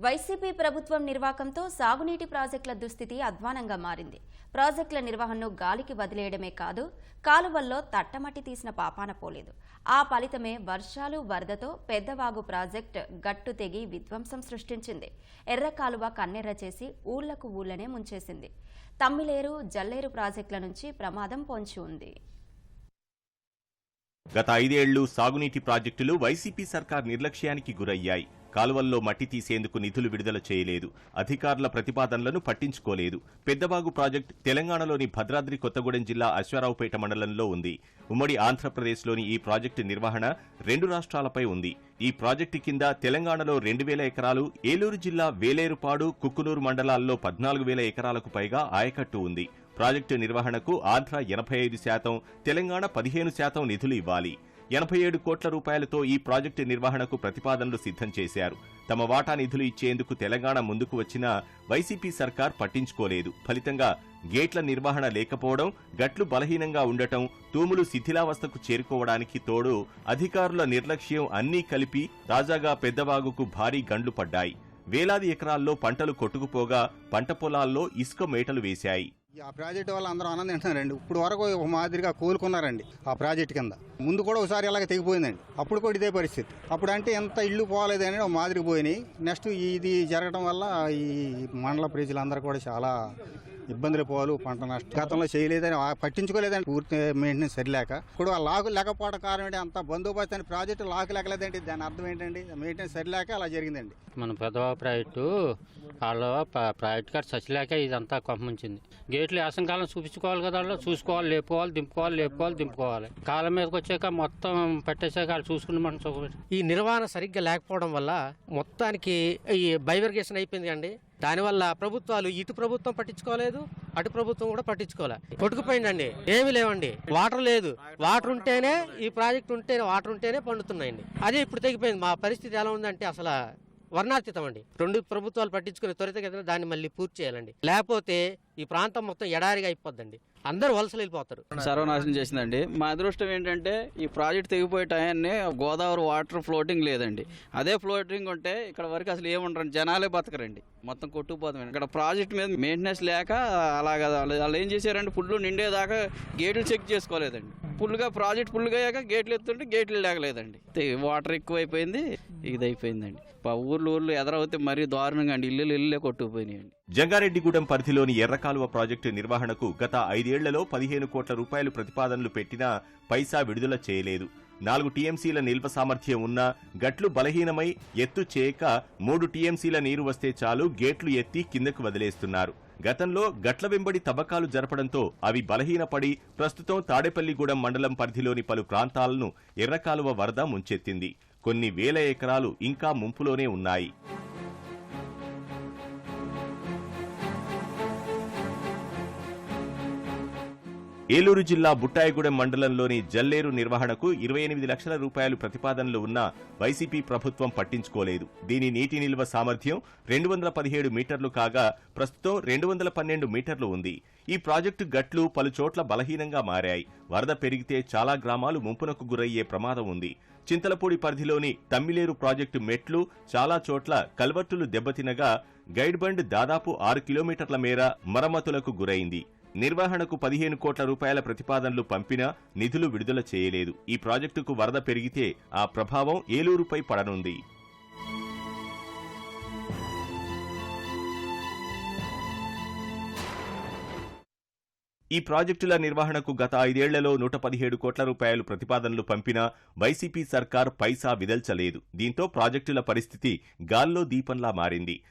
YCP ప్రభుత్వం నిర్వాకంతో సాగునీటి ప్రాజెక్టుల దుస్థితి అధ్వానంగా మారింది. ప్రాజెక్టుల నిర్వహణను గాలికి వదిలేయడమే కాదు కాలువల్లో తట్టమట్టి తీసిన పాపాన పోలేదు. ఆ ఫలితమే వర్షాలు వరదతో పెద్దవాగు ప్రాజెక్ట్ గట్టు తెగి విధ్వంసం సృష్టించింది. ఎర్ర కాలువ కన్నెర్ర చేసి ఊళ్ళకు ఊళ్ళనే ముంచేసింది. తమ్మిలేరు జల్లేరు ప్రాజెక్టుల నుంచి ప్రమాదం పొంచి ఉంది. గత ఐదేళ్ళు సాగునీటి ప్రాజెక్టులు వైసీపీ సర్కార్ నిర్లక్ష్యానికి గురయ్యాయి. కాలువల్లో మట్టి తీసేందుకు నిధులు విడుదల చేయలేదు. అధికారుల ప్రతిపాదనలను పట్టించుకోలేదు. పెద్దబాగు ప్రాజెక్టు తెలంగాణలోని భద్రాద్రి కొత్తగూడెం జిల్లా అశ్వారావుపేట మండలంలో ఉంది. ఉమ్మడి ఆంధ్రప్రదేశ్లోని ఈ ప్రాజెక్టు నిర్వహణ రెండు రాష్ట్రాలపై ఉంది. ఈ ప్రాజెక్టు కింద తెలంగాణలో రెండు వేల ఎకరాలు ఏలూరు జిల్లా వేలేరుపాడు కుక్కునూరు మండలాల్లో పద్నాలుగు వేల ఎకరాలకు పైగా ఆయకట్టు ఉంది. ప్రాజెక్టు నిర్వహణకు ఆంధ్ర ఎనభై ఐదు శాతం తెలంగాణ పదిహేను శాతం నిధులు ఇవ్వాలి. ఎనభై ఏడు కోట్ల రూపాయలతో ఈ ప్రాజెక్టు నిర్వహణకు ప్రతిపాదనలు సిద్ధం చేశారు. తమ వాటా నిధులు ఇచ్చేందుకు తెలంగాణ ముందుకు వచ్చినా వైసీపీ సర్కార్ పట్టించుకోలేదు. ఫలితంగా గేట్ల నిర్వహణ లేకపోవడం గట్లు బలహీనంగా ఉండటం తూములు శిథిలావస్థకు చేరుకోవడానికి తోడు అధికారుల నిర్లక్ష్యం అన్నీ కలిపి తాజాగా పెద్దవాగుకు భారీ గండ్లు పడ్డాయి. వేలాది ఎకరాల్లో పంటలు కొట్టుకుపోగా పంట పొలాల్లో ఇసుక మేటలు వేశాయి. ఆ ప్రాజెక్టు వల్ల అందరూ ఆనందం ఇప్పుడు వరకు ఒక మాదిరిగా కోలుకున్నారండి ఆ ప్రాజెక్ట్ కింద. ముందు కూడా ఒకసారి ఇలాగ తెగిపోయిందండి. అప్పుడు కూడా ఇదే పరిస్థితి. అప్పుడు అంటే ఎంత ఇల్లు పోలేదని ఒక మాదిరి పోయినాయి. నెక్స్ట్ ఇది జరగడం వల్ల ఈ మండల ప్రజలందరూ కూడా చాలా ఇబ్బందులు పోవాలి పంట నష్టం. గతంలో చేయలేదని పట్టించుకోలేదని పూర్తి మెయింటెనెన్స్ సరిలేక ఇప్పుడు ఆ లాకు లేకపోవడం కారణం ఏంటి? అంత బందోబస్తు అని ప్రాజెక్టు లాకు లేకలేదండి. దాని అర్థం ఏంటండి? మెయింటెనెన్స్ సరిలేక అలా జరిగిందండి. మన పెద్దవా ప్రాజెక్టు వాళ్ళు ప్రాజెక్ట్ గారు చచ్చిలేక ఇదంతా కొంపముంచింది గేట్లు వేసంకాలం చూపించుకోవాలి కదా వాళ్ళు. చూసుకోవాలి లేపుకోవాలి దింపుకోవాలి లేపుకోవాలి దింపుకోవాలి. కాలం మీదకి వచ్చాక మొత్తం పట్టేసాక వాళ్ళు చూసుకుని మనం చూప ఈ నిర్వహణ సరిగ్గా లేకపోవడం వల్ల మొత్తానికి ఈ బైవర్గేషన్ అయిపోయింది అండి దానివల్ల ప్రభుత్వాలు ఇటు ప్రభుత్వం పట్టించుకోలేదు అటు ప్రభుత్వం కూడా పట్టించుకోలేదు కొట్టుకుపోయిందండి. ఏమి లేవండి. వాటర్ లేదు. వాటర్ ఉంటేనే ఈ ప్రాజెక్ట్ ఉంటేనే వాటర్ ఉంటేనే పండుతున్నాయండి. అదే ఇప్పుడు తెగిపోయింది. మా పరిస్థితి ఎలా ఉందంటే అసలు వర్ణాతీతం అండి రెండు ప్రభుత్వాలు పట్టించుకుని త్వరితగతిన దాన్ని మళ్ళీ పూర్తి చేయాలండి. లేకపోతే ఈ ప్రాంతం మొత్తం ఎడారిగా అయిపోద్దండి. అందరూ వలసలు వెళ్ళిపోతారు. సర్వనాశనం చేసిందండి. మా అదృష్టం ఏంటంటే ఈ ప్రాజెక్ట్ తెగిపోయే టయాన్ని గోదావరి వాటర్ ఫ్లోటింగ్ లేదండి. అదే ఫ్లోటింగ్ ఉంటే ఇక్కడ వరకు అసలు ఏముండరండి. జనాలే బతకరండి. మొత్తం కొట్టుకుపోతాం ఇక్కడ ప్రాజెక్ట్ మీద మెయింటెనెన్స్ లేక అలాగా వాళ్ళు వాళ్ళు ఏం చేశారంటే ఫుల్ నిండేదాకా గేట్లు చెక్ చేసుకోలేదండి. ఫుల్గా ప్రాజెక్ట్ ఫుల్గా అయ్యాక గేట్లు ఎత్తుంటే గేట్లు లేకలేదండి. వాటర్ ఎక్కువైపోయింది ఇది అయిపోయిందండి ఊర్లు ఊర్లు ఎదరవుతే మరీ దారుణంగా అండి. ఇల్లు ఇల్లే కొట్టుకుపోయినాయండి. జంగారెడ్డిగూడెం పరిధిలోని ఎర్రకాలువ ప్రాజెక్టు నిర్వహణకు గత ఐదేళ్ళలో పదిహేను కోట్ల రూపాయలు ప్రతిపాదనలు పెట్టినా పైసా విడుదల చేయలేదు. నాలుగు టీఎంసీల నిల్వ సామర్థ్యం ఉన్నా గట్లు బలహీనమై ఎత్తు చేయక మూడు టీఎంసీల నీరు వస్తే చాలు గేట్లు ఎత్తి కిందకు వదిలేస్తున్నారు. గతంలో గట్ల వెంబడి తవ్వకాలు జరపడంతో అవి బలహీనపడి ప్రస్తుతం తాడేపల్లిగూడెం మండలం పరిధిలోని పలు ప్రాంతాలను ఎర్రకాలువ వరద ముంచెత్తింది. కొన్ని వేల ఎకరాలు ఇంకా ముంపులోనే ఉన్నాయి. ఏలూరు జిల్లా బుట్టాయిగూడెం మండలంలోని జల్లేరు నిర్వహణకు ఇరవై ఎనిమిది లక్షల రూపాయలు ప్రతిపాదనలు ఉన్న వైసీపీ ప్రభుత్వం పట్టించుకోలేదు. దీని నీటి నిల్వ సామర్థ్యం రెండు వందల పదిహేడు మీటర్లు కాగా ప్రస్తుతం రెండు వందల పన్నెండు మీటర్లు ఉంది. ఈ ప్రాజెక్టు గట్లు పలుచోట్ల బలహీనంగా మారాయి. వరద పెరిగితే చాలా గ్రామాలు ముంపునకు గురయ్యే ప్రమాదం ఉంది. చింతలపూడి పరిధిలోని తమ్మిలేరు ప్రాజెక్టు మెట్లు చాలా చోట్ల కల్వర్టులు దెబ్బతినగా గైడ్ బండ్ దాదాపు ఆరు కిలోమీటర్ల మేర మరమ్మతులకు గురైంది. నిర్వహణకు పదిహేను కోట్ల రూపాయల ప్రతిపాదనలు పంపినా నిధులు విడుదల చేయలేదు. ఈ ప్రాజెక్టుకు వరద పెరిగితే ఆ ప్రభావం ఏలూరుపై పడనుంది. ఈ ప్రాజెక్టుల నిర్వహణకు గత ఐదేళ్ళలో నూట పదిహేడు కోట్ల రూపాయలు ప్రతిపాదనలు పంపినా వైసీపీ సర్కార్ పైసా విదల్చలేదు. దీంతో ప్రాజెక్టుల పరిస్థితి గాల్లో దీపంలా మారింది.